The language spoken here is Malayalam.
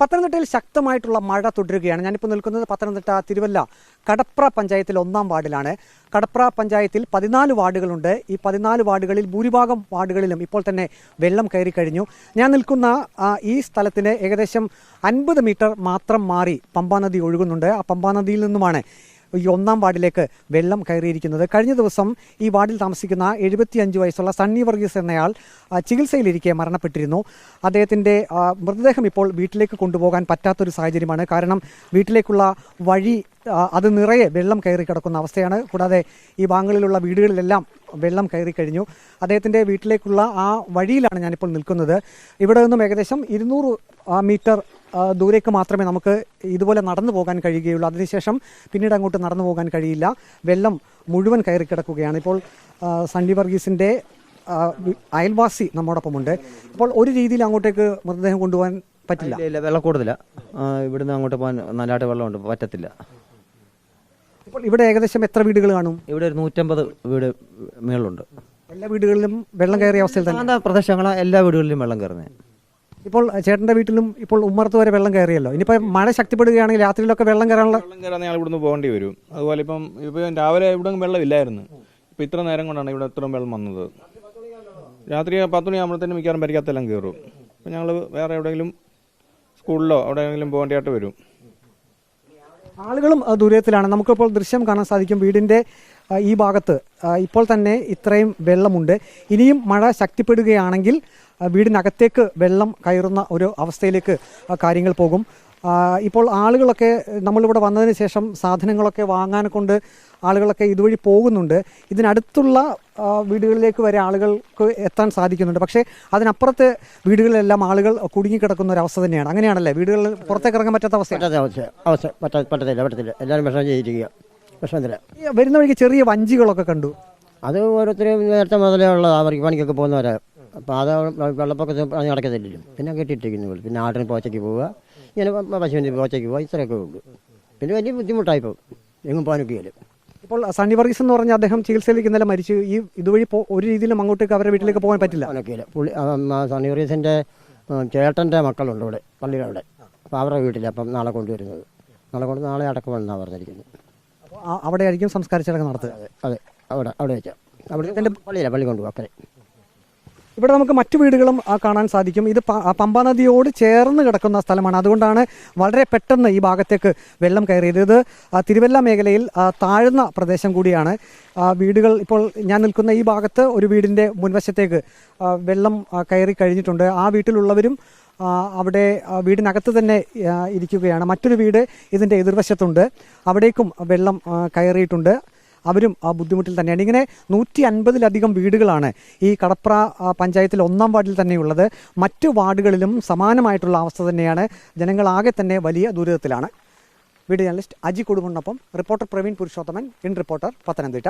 പത്തനംതിട്ടയിൽ ശക്തമായിട്ടുള്ള മഴ തുടരുകയാണ്. ഞാനിപ്പോൾ നിൽക്കുന്നത് പത്തനംതിട്ട തിരുവല്ല കടപ്ര പഞ്ചായത്തിൽ ഒന്നാം വാർഡിലാണ്. കടപ്ര പഞ്ചായത്തിൽ പതിനാല് വാർഡുകളുണ്ട്. ഈ പതിനാല് വാർഡുകളിൽ ഭൂരിഭാഗം വാർഡുകളിലും ഇപ്പോൾ തന്നെ വെള്ളം കയറി കഴിഞ്ഞു. ഞാൻ നിൽക്കുന്ന ഈ സ്ഥലത്തിന് ഏകദേശം അൻപത് മീറ്റർ മാത്രം മാറി പമ്പാനദി ഒഴുകുന്നുണ്ട്. ആ പമ്പാനദിയിൽ നിന്നുമാണ് ഈ ഒന്നാം വാർഡിലേക്ക് വെള്ളം കയറിയിരിക്കുന്നത്. കഴിഞ്ഞ ദിവസം ഈ വാർഡിൽ താമസിക്കുന്ന എഴുപത്തിയഞ്ച് വയസ്സുള്ള സണ്ണി വർഗീസ് എന്നയാൾ ചികിത്സയിലിരിക്കെ മരണപ്പെട്ടിരുന്നു. അദ്ദേഹത്തിന്റെ മൃതദേഹം ഇപ്പോൾ വീട്ടിലേക്ക് കൊണ്ടുപോകാൻ പറ്റാത്തൊരു സാഹചര്യമാണ്. കാരണം വീട്ടിലേക്കുള്ള വഴി അത് നിറയെ വെള്ളം കയറി കിടക്കുന്ന അവസ്ഥയാണ്. കൂടാതെ ഈ ഭാഗങ്ങളിലുള്ള വീടുകളിലെല്ലാം വെള്ളം കയറി കഴിഞ്ഞു. അദ്ദേഹത്തിന്റെ വീട്ടിലേക്കുള്ള ആ വഴിയിലാണ് ഞാനിപ്പോൾ നിൽക്കുന്നത്. ഇവിടെ നിന്നും ഏകദേശം ഇരുന്നൂറ് മീറ്റർ ദൂരേക്ക് മാത്രമേ നമുക്ക് ഇതുപോലെ നടന്നു പോകാൻ കഴിയുകയുള്ളൂ. അതിനുശേഷം പിന്നീട് അങ്ങോട്ട് നടന്നു പോകാൻ കഴിയില്ല. വെള്ളം മുഴുവൻ കയറി കിടക്കുകയാണ്. ഇപ്പോൾ സണ്ണി വർഗീസിന്റെ അയൽവാസി നമ്മോടൊപ്പമുണ്ട്. അപ്പോൾ ഒരു രീതിയിൽ അങ്ങോട്ടേക്ക് മൃതദേഹം കൊണ്ടുപോകാൻ പറ്റില്ല. ഇല്ല ഇല്ല വെള്ളം കൂടുതല. ഇവിടുന്ന് അങ്ങോട്ട് പോകാൻ നല്ലതായിട്ട് വെള്ളമുണ്ട് പറ്റത്തില്ല. ഇപ്പോൾ ഇവിടെ ഏകദേശം എത്ര വീടുകൾ കാണും? ഇവിടെ ഒരു നൂറ്റമ്പത് വീട് മേളുണ്ട് എല്ലാ വീടുകളിലും വെള്ളം കയറിയ അവസ്ഥയിൽ തന്നെ? പ്രദേശങ്ങളാണ് എല്ലാ വീടുകളിലും വെള്ളം കയറുന്നത് ഇപ്പോൾ ചേട്ടന്റെ വീട്ടിലും ഇപ്പോൾ ഉമ്മറത്ത് വരെ വെള്ളം കയറിയല്ലോ. ഇനിയിപ്പോൾ മഴ ശക്തിപ്പെടുകയാണെങ്കിൽ രാത്രിയിലൊക്കെ വെള്ളം കയറാനുള്ള വെള്ളം കയറാൻ ഞങ്ങൾ ഇവിടുന്ന് പോകേണ്ടി വരും. അതുപോലെ ഇപ്പം ഇപ്പം രാവിലെ ഇവിടെ വെള്ളമില്ലായിരുന്നു. ഇപ്പം ഇത്ര നേരം കൊണ്ടാണ് ഇവിടെ ഇത്രയും വെള്ളം വന്നത്. രാത്രി പത്ത് മണിയാകുമ്പോഴത്തേനും മിക്കവാറും പരിക്കാത്തെല്ലാം കയറും. അപ്പം ഞങ്ങൾ വേറെ എവിടെയെങ്കിലും സ്കൂളിലോ എവിടെയെങ്കിലും പോകേണ്ടതായിട്ട് വരും. ആളുകളും ദൂരത്തിലാണ്. നമുക്കിപ്പോൾ ദൃശ്യം കാണാൻ സാധിക്കും. വീടിന്റെ അഹ്, ഈ ഭാഗത്ത് ഇപ്പോൾ തന്നെ ഇത്രയും വെള്ളമുണ്ട്. ഇനിയും മഴ ശക്തിപ്പെടുകയാണെങ്കിൽ വീടിനകത്തേക്ക് വെള്ളം കയറുന്ന ഒരു അവസ്ഥയിലേക്ക് കാര്യങ്ങൾ പോകും. ഇപ്പോൾ ആളുകളൊക്കെ നമ്മളിവിടെ വന്നതിന് ശേഷം സാധനങ്ങളൊക്കെ വാങ്ങാൻ കൊണ്ട് ആളുകളൊക്കെ ഇതുവഴി പോകുന്നുണ്ട്. ഇതിനടുത്തുള്ള വീടുകളിലേക്ക് വരെ ആളുകൾക്ക് എത്താൻ സാധിക്കുന്നുണ്ട്. പക്ഷേ അതിനപ്പുറത്തെ വീടുകളിലെല്ലാം ആളുകൾ കുടുങ്ങിക്കിടക്കുന്ന ഒരു അവസ്ഥ തന്നെയാണ്. അങ്ങനെയാണല്ലേ? വീടുകളിൽ പുറത്തേക്ക് ഇറങ്ങാൻ പറ്റാത്ത അവസ്ഥ അവസ്ഥ അവസ്ഥ പറ്റ പറ്റത്തില്ല പറ്റത്തില്ല. എല്ലാവരും വിഷമം ചെയ്തിരിക്കുക വിഷമത്തില്ല വരുന്ന വഴിക്ക് ചെറിയ വഞ്ചികളൊക്കെ കണ്ടു. അത് ഓരോരുത്തരും നേരത്തെ മുതലേ ഉള്ള അവർക്ക് പണിക്കൊക്കെ പോകുന്നവരാ. അപ്പോൾ അത് വെള്ളപ്പൊക്കത്തിൽ പണി നടക്കത്തില്ലല്ലോ. പിന്നെ കെട്ടിയിട്ടിരിക്കുന്നു പിന്നെ ആട്ടിന് പോച്ചയ്ക്ക് പോവുക. ഇങ്ങനെ പശുവിന്റെ പോച്ചയ്ക്ക് പോവുക. ഇത്രയൊക്കെ ഉള്ളൂ. പിന്നെ വലിയ ബുദ്ധിമുട്ടായി പോകും. എങ്ങും പോകാനൊക്കെയല്ലോ. ഇപ്പോൾ സണ്ണി വർഗീസ് എന്ന് പറഞ്ഞ അദ്ദേഹം ചികിത്സയിലേക്ക് ഇന്നലെ മരിച്ചു. ഈ ഇതുവഴി പോ- ഒരു രീതിയിലും അങ്ങോട്ടേക്ക് അവരുടെ വീട്ടിലേക്ക് പോകാൻ പറ്റില്ല. പോകാനൊക്കെയില്ല. പുള്ളി സണ്ണി വർഗീസിന്റെ ചേട്ടന്റെ മക്കളുണ്ട് ഇവിടെ. പള്ളിയുടെ അവിടെ. അപ്പോൾ അവരുടെ വീട്ടിൽ അപ്പം നാളെ കൊണ്ടുവരുന്നത്. നാളെ കൊണ്ട് നാളെ അടക്കമെന്നാണ് പറഞ്ഞിരിക്കുന്നത്. അവിടെ ആയിരിക്കും സംസ്കാര ചടങ്ങ് നടത്തുക. അതെ അവിടെ അവിടെ വെച്ചാൽ അവിടെ പള്ളിയില്ല പള്ളി കൊണ്ടുപോകും അക്കരെ ഇവിടെ നമുക്ക് മറ്റു വീടുകളും കാണാൻ സാധിക്കും. ഇത് പമ്പാ നദിയോട് ചേർന്ന് കിടക്കുന്ന സ്ഥലമാണ്. അതുകൊണ്ടാണ് വളരെ പെട്ടെന്ന് ഈ ഭാഗത്തേക്ക് വെള്ളം കയറിയത്. ഇത് തിരുവല്ല മേഖലയിൽ താഴ്ന്ന പ്രദേശം കൂടിയാണ്. വീടുകൾ ഇപ്പോൾ ഞാൻ നിൽക്കുന്ന ഈ ഭാഗത്ത് ഒരു വീടിന്റെ മുൻവശത്തേക്ക് വെള്ളം കയറി കഴിഞ്ഞിട്ടുണ്ട്. ആ വീട്ടിലുള്ളവരും അവിടെ വീടിനകത്ത് തന്നെ ഇരിക്കുകയാണ്. മറ്റൊരു വീട് ഇതിന്റെ എതിർവശത്തുണ്ട്. അവിടേക്കും വെള്ളം കയറിയിട്ടുണ്ട്. അവരും ആ ബുദ്ധിമുട്ടിൽ തന്നെയാണ്. ഇങ്ങനെ നൂറ്റി അൻപതിലധികം വീടുകളാണ് ഈ കടപ്ര പഞ്ചായത്തിൽ ഒന്നാം വാർഡിൽ തന്നെയുള്ളത്. മറ്റു വാർഡുകളിലും സമാനമായിട്ടുള്ള അവസ്ഥ തന്നെയാണ്. ജനങ്ങളാകെ തന്നെ വലിയ ദുരിതത്തിലാണ്. Video journalist Aji കുടുംബനൊപ്പം reporter Praveen Purushothaman in reporter Pathanamthitta.